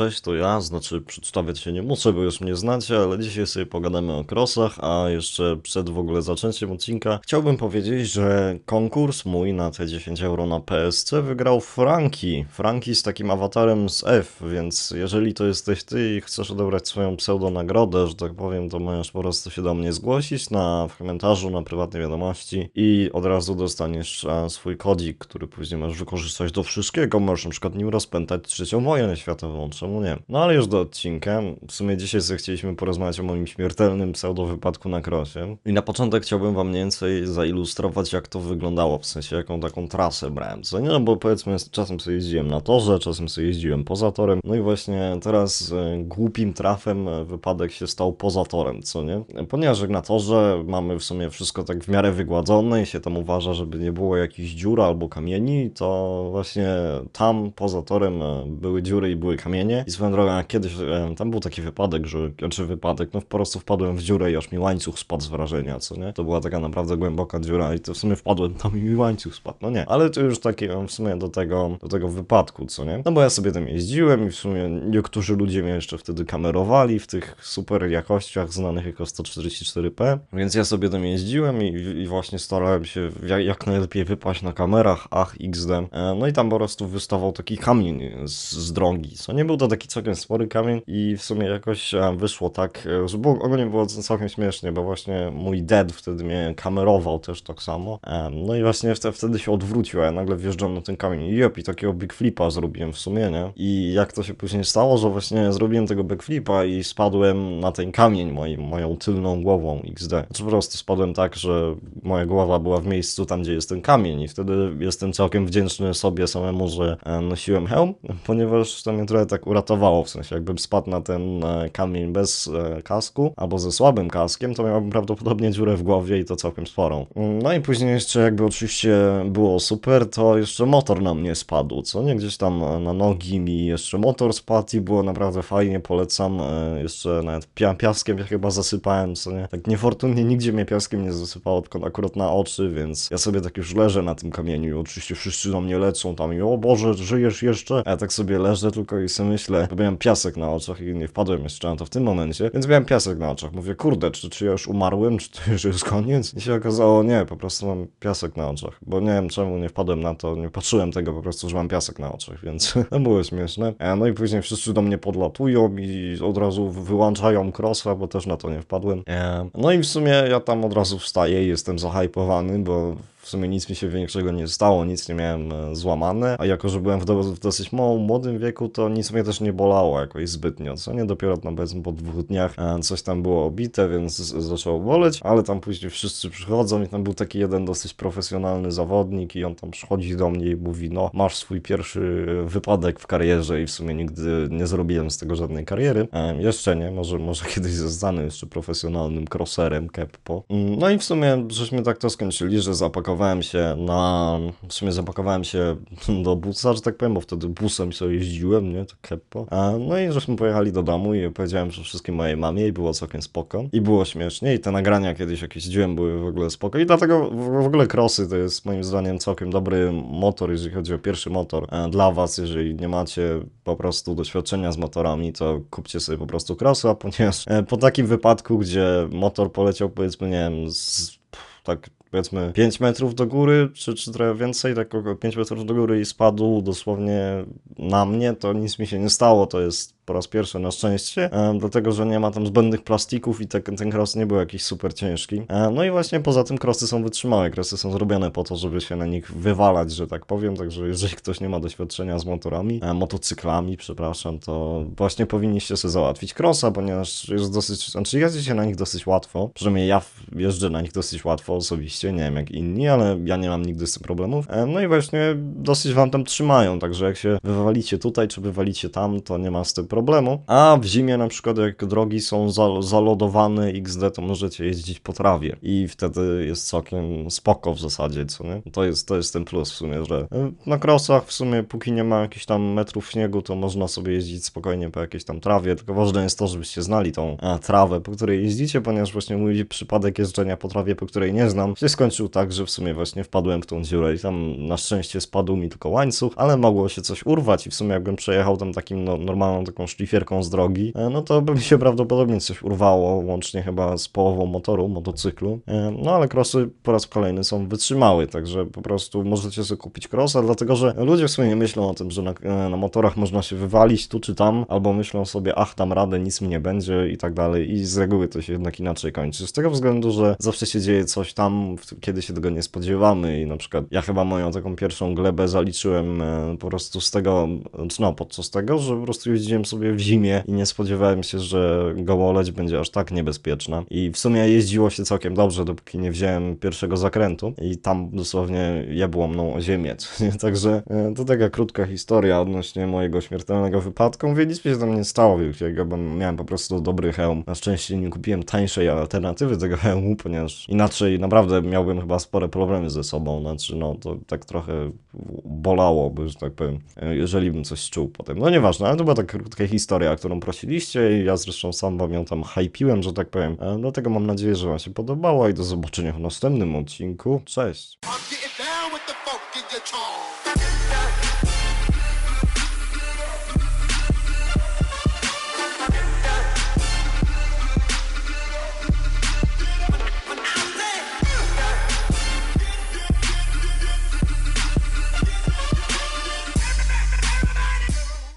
Cześć, to ja, znaczy przedstawiać się nie muszę, bo już mnie znacie, ale dzisiaj sobie pogadamy o crossach, a jeszcze przed w ogóle zaczęciem odcinka chciałbym powiedzieć, że konkurs mój na te 10 euro na PSC wygrał Franki. Franki z takim awatarem z F, więc jeżeli to jesteś ty i chcesz odebrać swoją pseudonagrodę, że tak powiem, to możesz po prostu się do mnie zgłosić na w komentarzu, na prywatnej wiadomości i od razu dostaniesz e, swój kodzik, który później możesz wykorzystać do wszystkiego. Możesz na przykład nim rozpętać trzecią wojnę światową, czemu nie? No ale już do odcinka. W sumie dzisiaj sobie chcieliśmy porozmawiać o moim śmiertelnym pseudo-wypadku na krosie. I na początek chciałbym wam mniej więcej zailustrować, jak to wyglądało, w sensie jaką taką trasę brałem. Co nie? No bo powiedzmy, czasem sobie jeździłem na torze, czasem sobie jeździłem poza torem. No i właśnie teraz e, głupim trafem e, wypadek się stał poza torem, co nie? Ponieważ jak na torze mamy w sumie wszystko tak w miarę wygładzone i się tam uważa, żeby nie było jakichś dziur albo kamieni, to właśnie tam poza torem e, były dziury i były kamienie. I swoją drogą, jak kiedyś e, tam był taki wypadek, że, znaczy wypadek, no po prostu wpadłem w dziurę i aż mi łańcuch spadł z wrażenia, co nie? To była taka naprawdę głęboka dziura i to w sumie wpadłem tam i mi łańcuch spadł, no nie. Ale to już takie e, w sumie do tego, do tego wypadku, co nie? No bo ja sobie tam jeździłem i w sumie niektórzy ludzie mnie jeszcze wtedy kamerowali w tych super jakościach znanych jako 144p, więc ja sobie tam jeździłem i, i właśnie starałem się jak, jak najlepiej wypaść na kamerach, ach, XD. E, No i tam po prostu wystawał taki kamień z, z drogi, co nie był to taki całkiem spory kamień i w sumie jakoś wyszło tak, że było, ogólnie było całkiem śmiesznie, bo właśnie mój dad wtedy mnie kamerował też tak samo. E, No i właśnie wtedy, wtedy się odwrócił, a ja nagle wjeżdżam na ten kamień i jop, i takiego big flipa zrobiłem w sumie, nie? I jak to się później stało, że właśnie zrobiłem tego backflipa i spadłem na ten kamień moim, moją tylną głową XD. Znaczy po prostu spadłem tak, że moja głowa była w miejscu tam, gdzie jest ten kamień i wtedy jestem całkiem wdzięczny sobie samemu, że e, nosiłem hełm, ponieważ to mnie trochę tak uratowało, w sensie jakbym spadł na ten e, kamień bez e, kasku albo ze słabym kaskiem, to miałbym prawdopodobnie dziurę w głowie i to całkiem sporą. No i później jeszcze jakby oczywiście było super, to jeszcze motor na mnie spadł, co nie? Gdzieś tam e, na nogi mi jeszcze motor spadł i było naprawdę fajnie, polecam. Jeszcze nawet pia piaskiem ja chyba zasypałem, co nie? Tak niefortunnie nigdzie mnie piaskiem nie zasypało, tylko akurat na oczy, więc ja sobie tak już leżę na tym kamieniu i oczywiście wszyscy na mnie lecą tam i o Boże, żyjesz jeszcze? A ja tak sobie leżę tylko i sobie myślę, bo miałem piasek na oczach i nie wpadłem jeszcze na to w tym momencie, więc miałem piasek na oczach. Mówię, kurde, czy, czy ja już umarłem, czy to już jest koniec? I się okazało, nie, po prostu mam piasek na oczach, bo nie wiem czemu nie wpadłem na to, nie patrzyłem tego po prostu, że mam piasek na oczach, więc to było śmieszne. E, No i później wszyscy do mnie podlatują i od razu wyłączają crossa, bo też na to nie wpadłem. E, No i w sumie ja tam od razu wstaję i jestem zahypowany, bo w sumie nic mi się większego nie stało, nic nie miałem e, złamane, a jako, że byłem w, do, w dosyć małym, młodym wieku, to nic mnie też nie bolało jakoś zbytnio, co nie? Dopiero tam powiedzmy po dwóch dniach e, coś tam było obite, więc zaczęło boleć, ale tam później wszyscy przychodzą i tam był taki jeden dosyć profesjonalny zawodnik i on tam przychodzi do mnie i mówi, no masz swój pierwszy wypadek w karierze i w sumie nigdy nie zrobiłem z tego żadnej kariery. E, jeszcze nie, może, może kiedyś zostanę jeszcze profesjonalnym crosserem, keppo. Mm, No i w sumie żeśmy tak to skończyli, że zapakowałem się na, w sumie zapakowałem się do busa, że tak powiem, bo wtedy busem sobie jeździłem, nie, to keppo. No i żeśmy pojechali do domu i opowiedziałem że wszystkim mojej mamie i było całkiem spoko. I było śmiesznie i te nagrania kiedyś jakieś dziełem były w ogóle spoko i dlatego w ogóle crossy to jest moim zdaniem całkiem dobry motor, jeżeli chodzi o pierwszy motor e, dla was, jeżeli nie macie po prostu doświadczenia z motorami, to kupcie sobie po prostu crossa, ponieważ e, po takim wypadku, gdzie motor poleciał powiedzmy, nie wiem, z, tak powiedzmy 5 metrów do góry, czy, czy trochę więcej, tak około 5 metrów do góry i spadł dosłownie na mnie, to nic mi się nie stało, to jest po raz pierwszy na szczęście, e, dlatego, że nie ma tam zbędnych plastików i te, ten cross nie był jakiś super ciężki. E, no i właśnie poza tym crossy są wytrzymałe, crossy są zrobione po to, żeby się na nich wywalać, że tak powiem, także jeżeli ktoś nie ma doświadczenia z motorami, e, motocyklami, przepraszam, to właśnie powinniście sobie załatwić crossa, ponieważ jest dosyć, znaczy jeździ się na nich dosyć łatwo, przynajmniej ja jeżdżę na nich dosyć łatwo osobiście, nie wiem jak inni, ale ja nie mam nigdy z tym problemów. No i właśnie dosyć wam tam trzymają, także jak się wywalicie tutaj, czy wywalicie tam, to nie ma z tym problemu. A w zimie na przykład jak drogi są zal- zalodowane XD, to możecie jeździć po trawie. I wtedy jest całkiem spoko w zasadzie, co nie? To jest, to jest ten plus w sumie, że e, na krosach w sumie póki nie ma jakichś tam metrów śniegu, to można sobie jeździć spokojnie po jakiejś tam trawie, tylko ważne jest to, żebyście znali tą e, trawę, po której jeździcie, ponieważ właśnie mój przypadek jeżdżenia po trawie, po której nie znam, się skończył tak, że w sumie właśnie wpadłem w tą dziurę i tam na szczęście spadł mi tylko łańcuch, ale mogło się coś urwać i w sumie jakbym przejechał tam takim no, normalną taką szlifierką z drogi, e, no to by mi się prawdopodobnie coś urwało, łącznie chyba z połową motoru, motocyklu. E, No ale crossy po raz kolejny są wytrzymałe, także po prostu możecie sobie kupić crossa, dlatego że ludzie w sumie nie myślą o tym, że na, e, na motorach można się wywalić tu czy tam, albo myślą sobie, ach, tam radę, nic mi nie będzie i tak dalej. I z reguły to się jednak inaczej kończy. Z tego względu, że zawsze się dzieje coś tam, kiedy się tego nie spodziewamy. I na przykład ja chyba moją taką pierwszą glebę zaliczyłem po prostu z tego, czy no, podczas tego, że po prostu jeździłem sobie w zimie i nie spodziewałem się, że gołoleć będzie aż tak niebezpieczna. I w sumie jeździło się całkiem dobrze, dopóki nie wziąłem pierwszego zakrętu i tam dosłownie jebło mną o ziemię. Także e, to taka krótka historia odnośnie mojego śmiertelnego wypadku. Mówię, nic mi się tam nie stało wielkiego, bo miałem po prostu dobry hełm. Na szczęście nie kupiłem tańszej alternatywy tego hełmu, ponieważ inaczej naprawdę miałbym chyba spore problemy ze sobą. Znaczy, no to tak trochę bolałoby, że tak powiem, e, jeżeli bym coś czuł potem. No nieważne, ale to była taka krótka historia, którą prosiliście i ja zresztą sam wam ją tam hypiłem, że tak powiem. E, Dlatego mam nadzieję, że wam się podobało i do zobaczenia w następnym odcinku. Cześć!